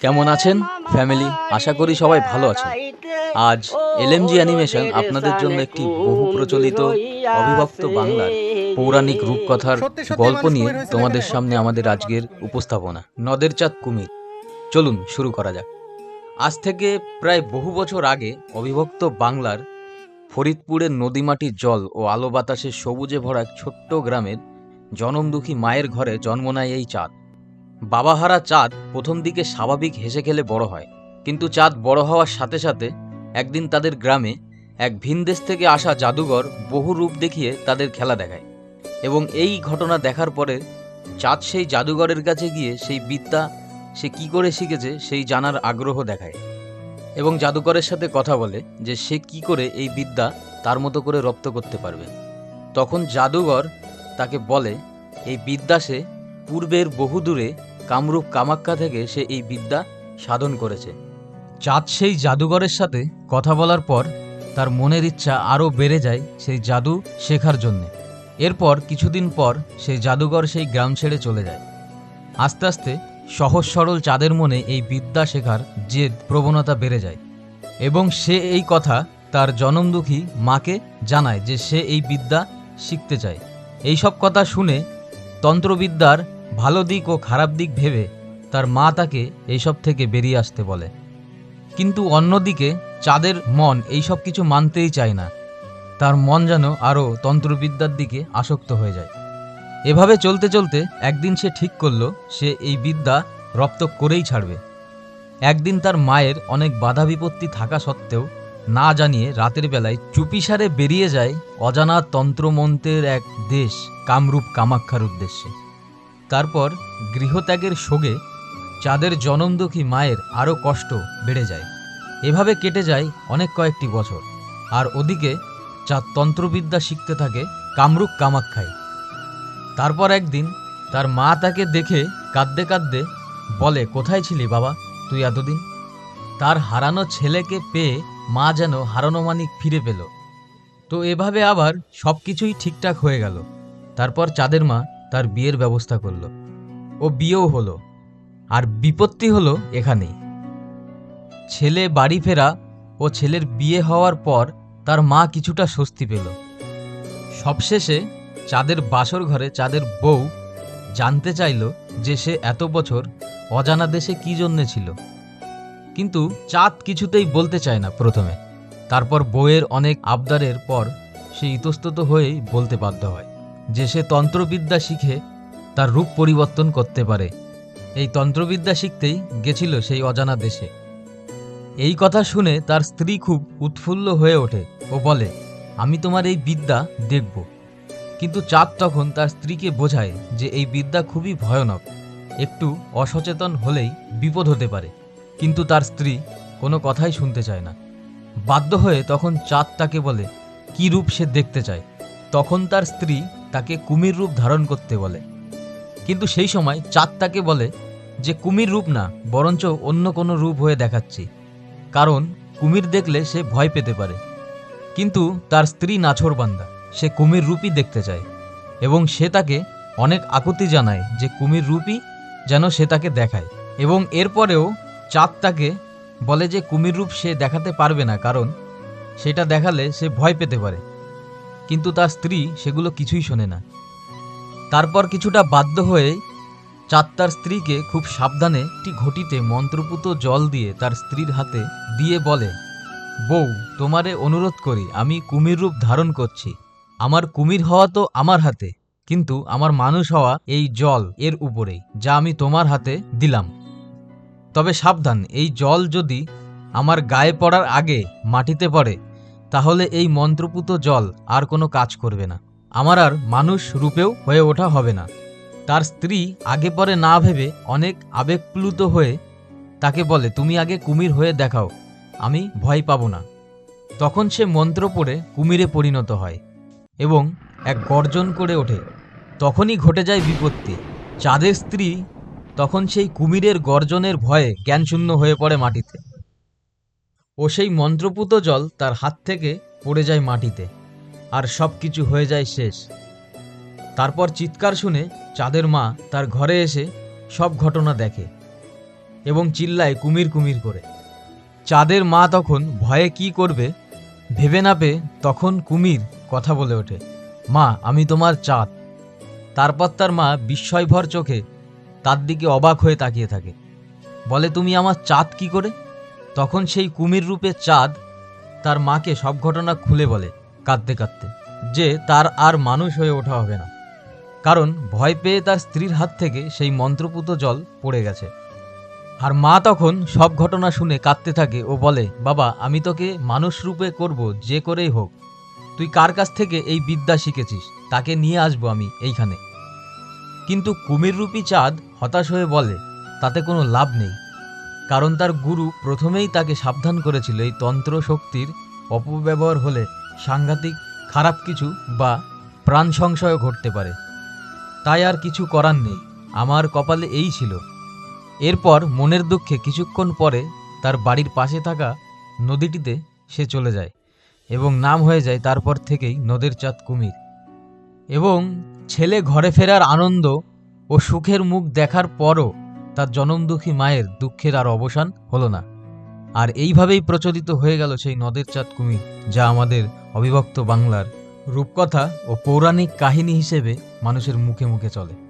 কেমন আছেন ফ্যামিলি আশা করি সবাই ভালো আছেন। আজ এলএমজি অ্যানিমেশন আপনাদের জন্য একটি বহু প্রচলিত অবিভক্ত বাংলার পৌরাণিক রূপকথার গল্প নিয়ে তোমাদের সামনে আমাদের আজকের উপস্থাপনা। নদের চাঁদ কুমির। চলুন শুরু করা যাক। আজ থেকে প্রায় বহু বছর আগে অবিভক্ত বাংলার ফরিদপুরের নদীমাটির জল ও আলো বাতাসে সবুজে ভরা ছোট্ট গ্রামের জনমদুখী মায়ের ঘরে জন্ম নেয় এই চাঁদ। বাবাহারা চাঁদ প্রথম দিকে স্বাভাবিক হেসে খেলে বড় হয়। কিন্তু চাঁদ বড় হওয়ার সাথে সাথে একদিন তাদের গ্রামে এক ভিনদেশ থেকে আসা জাদুঘর বহু রূপ দেখিয়ে তাদের খেলা দেখায় এবং এই ঘটনা দেখার পরে চাঁদ সেই জাদুঘরের কাছে গিয়ে সেই বিদ্যা সে কি করে শিখেছে সেই জানার আগ্রহ দেখায় এবং জাদুকরের সাথে কথা বলে যে সে কি করে এই বিদ্যা তার মতো করে রপ্ত করতে পারবে। তখন জাদুঘর তাকে বলে, এই বিদ্যা সে পূর্বের বহুদূরে কামরূপ কামাক্কা থেকে সে এই বিদ্যা সাধন করেছে। চাঁদ সেই জাদুঘরের সাথে কথা বলার পর তার মনের ইচ্ছা আরও বেড়ে যায় সেই জাদু শেখার জন্যে। এরপর কিছুদিন পর সেই জাদুঘর সেই গ্রাম ছেড়ে চলে যায়। আস্তে আস্তে সহজ সরল চাঁদের মনে এই বিদ্যা শেখার জেদ, প্রবণতা বেড়ে যায় এবং সে এই কথা তার জনমদুখী মাকে জানায় যে সে এই বিদ্যা শিখতে চায়। এই সব কথা শুনে তন্ত্রবিদ্যার ভালো দিক ও খারাপ দিক ভেবে তার মা তাকে এইসব থেকে বেরিয়ে আসতে বলে। কিন্তু অন্যদিকে চাঁদের মন এইসব কিছু মানতেই চায় না। তার মন যেন আরও তন্ত্রবিদ্যার দিকে আসক্ত হয়ে যায়। এভাবে চলতে চলতে একদিন সে ঠিক করল, সে এই বিদ্যা রপ্ত করেই ছাড়বে। একদিন তার মায়ের অনেক বাধা বিপত্তি থাকা সত্ত্বেও না জানিয়ে রাতের বেলায় চুপিসারে বেরিয়ে যায় অজানা তন্ত্রমন্ত্রের এক দেশ, কামরূপ কামাক্ষার উদ্দেশ্যে। তারপর গৃহত্যাগের শোকে চাঁদের জনমদুখী মায়ের আরও কষ্ট বেড়ে যায়। এভাবে কেটে যায় অনেক কয়েকটি বছর। আর ওদিকে চাঁদ তন্ত্রবিদ্যা শিখতে থাকে কামরূপ কামাক্ষায় তারপর একদিন তার মা তাকে দেখে কাঁদতে কাঁদতে বলে, কোথায় ছিলি বাবা তুই এতদিন? তার হারানো ছেলেকে পেয়ে মা যেন হারানো মানিক ফিরে পেল। তো এভাবে আবার সব কিছুই ঠিকঠাক হয়ে গেল। তারপর চাঁদের মা তার বিয়ের ব্যবস্থা করল। ও বিয়েও হলো, আর বিপত্তি হলো এখানেই। ছেলে বাড়ি ফেরা ও ছেলের বিয়ে হওয়ার পর তার মা কিছুটা স্বস্তি পেল। সবশেষে চাঁদের বাসর ঘরে চাঁদের বউ জানতে চাইল যে সে এত বছর অজানা দেশে কি জন্যে ছিল। কিন্তু চাঁদ কিছুতেই বলতে চায় না প্রথমে। তারপর বউয়ের অনেক আবদারের পর সে ইতস্তত হয়েই বলতে বাধ্য হয়। যে সে তন্ত্রবিদ্যা শিখে তার রূপ পরিবর্তন করতে পারে। এই তন্ত্রবিদ্যা শিখতেই গেছিল সেই অজানা দেশে। এই কথা শুনে তার স্ত্রী খুব উৎফুল্ল হয়ে ওঠে ও বলে, আমি তোমার এই বিদ্যা দেখব। কিন্তু চাঁদ তখন তার স্ত্রীকে বোঝায় যে এই বিদ্যা খুবই ভয়ানক, একটু অসচেতন হলেই বিপদ হতে পারে। কিন্তু তার স্ত্রী কোনো কথাই শুনতে চায় না। বাধ্য হয়ে তখন চাঁদ তাকে বলে, কি রূপ সে দেখতে চায়? তখন তার স্ত্রী তাকে কুমির রূপ ধারণ করতে বলে। কিন্তু সেই সময় চাঁদ তাকে বলে যে, কুমির রূপ না, বরঞ্চ অন্য কোনো রূপ হয়ে দেখাচ্ছি। কারণ কুমির দেখলে সে ভয় পেতে পারে। কিন্তু তার স্ত্রী নাছোড়বান্দা, সে কুমির রূপই দেখতে চায় এবং সে তাকে অনেক আকুতি জানায় যে, কুমির রূপই যেন সে তাকে দেখায়। এবং এরপরেও চাঁদ তাকে বলে যে, কুমির রূপ সে দেখাতে পারবে না, কারণ সেটা দেখালে সে ভয় পেতে পারে। কিন্তু তার স্ত্রী সেগুলো কিছুই শোনে না। তারপর কিছুটা বাধ্য হয়ে চাঁদ তার স্ত্রীকে খুব সাবধানে একটি ঘটিতে মন্ত্রপুত জল দিয়ে তার স্ত্রীর হাতে দিয়ে বলে, বউ, তোমারে অনুরোধ করি, আমি কুমির রূপ ধারণ করছি। আমার কুমির হওয়া তো আমার হাতে, কিন্তু আমার মানুষ হওয়া এই জল এর উপরেই যা আমি তোমার হাতে দিলাম। তবে সাবধান, এই জল যদি আমার গায়ে পড়ার আগে মাটিতে পড়ে তাহলে এই মন্ত্রপুত জল আর কোনো কাজ করবে না। আমার আর মানুষ রূপেও হয়ে ওঠা হবে না। তার স্ত্রী আগে পরে না ভেবে অনেক আবেগপ্লুত হয়ে তাকে বলে, তুমি আগে কুমির হয়ে দেখাও, আমি ভয় পাবো না। তখন সে মন্ত্র পড়ে কুমিরে পরিণত হয় এবং এক গর্জন করে ওঠে। তখনই ঘটে যায় বিপত্তি। চাঁদের স্ত্রী তখন সেই কুমিরের গর্জনের ভয়ে জ্ঞানশূন্য হয়ে পড়ে মাটিতে। ও সেই মন্ত্রপুত জল তার হাত থেকে পড়ে যায় মাটিতে, আর সব কিছু হয়ে যায় শেষ। তারপর চিৎকার শুনে চাঁদের মা তার ঘরে এসে সব ঘটনা দেখে এবং চিল্লায় কুমির কুমির করে। চাঁদের মা তখন ভয়ে কি করবে ভেবে না পেয়ে তখন কুমির কথা বলে ওঠে, মা, আমি তোমার চাঁদ। তারপর তার মা বিস্ময়ভর চোখে তার দিকে অবাক হয়ে তাকিয়ে থাকে, বলে, তুমি আমার চাঁদ কি করে? তখন সেই কুমির রূপে চাঁদ তার মাকে সব ঘটনা খুলে বলে কাঁদতে কাঁদতে, যে তার আর মানুষ হয়ে ওঠা হবে না। কারণ ভয় পেয়ে তার স্ত্রীর হাত থেকে সেই মন্ত্রপুত জল পড়ে গেছে। আর মা তখন সব ঘটনা শুনে কাঁদতে থাকে ও বলে, বাবা, আমি তোকে মানুষ রূপে করব যে করেই হোক। তুই কার কাছ থেকে এই বিদ্যা শিখেছিস? তাকে নিয়ে আসব আমি এইখানে। কিন্তু কুমির রূপী চাঁদ হতাশ হয়ে বলে, তাতে কোনো লাভ নেই। কারণ তার গুরু প্রথমেই তাকে সাবধান করেছিল এই তন্ত্র শক্তির অপব্যবহার হলে সাংঘাতিক খারাপ কিছু বা প্রাণ সংশয় ঘটতে পারে। তাই আর কিছু করার নেই, আমার কপালে এই ছিল। এরপর মনের দুঃখে কিছুক্ষণ পরে তার বাড়ির পাশে থাকা নদীটিতে সে চলে যায় এবং নাম হয়ে যায় তারপর থেকেই নদের চাঁদ কুমির। এবং ছেলে ঘরে ফেরার আনন্দ ও সুখের মুখ দেখার পরও তার জনমদুখী মায়ের দুঃখের আর অবসান হলো না। আর এইভাবেই প্রচলিত হয়ে গেল সেই নদের চাঁদ কুমির যা আমাদের অবিভক্ত বাংলার রূপকথা ও পৌরাণিক কাহিনী হিসেবে মানুষের মুখে মুখে চলে।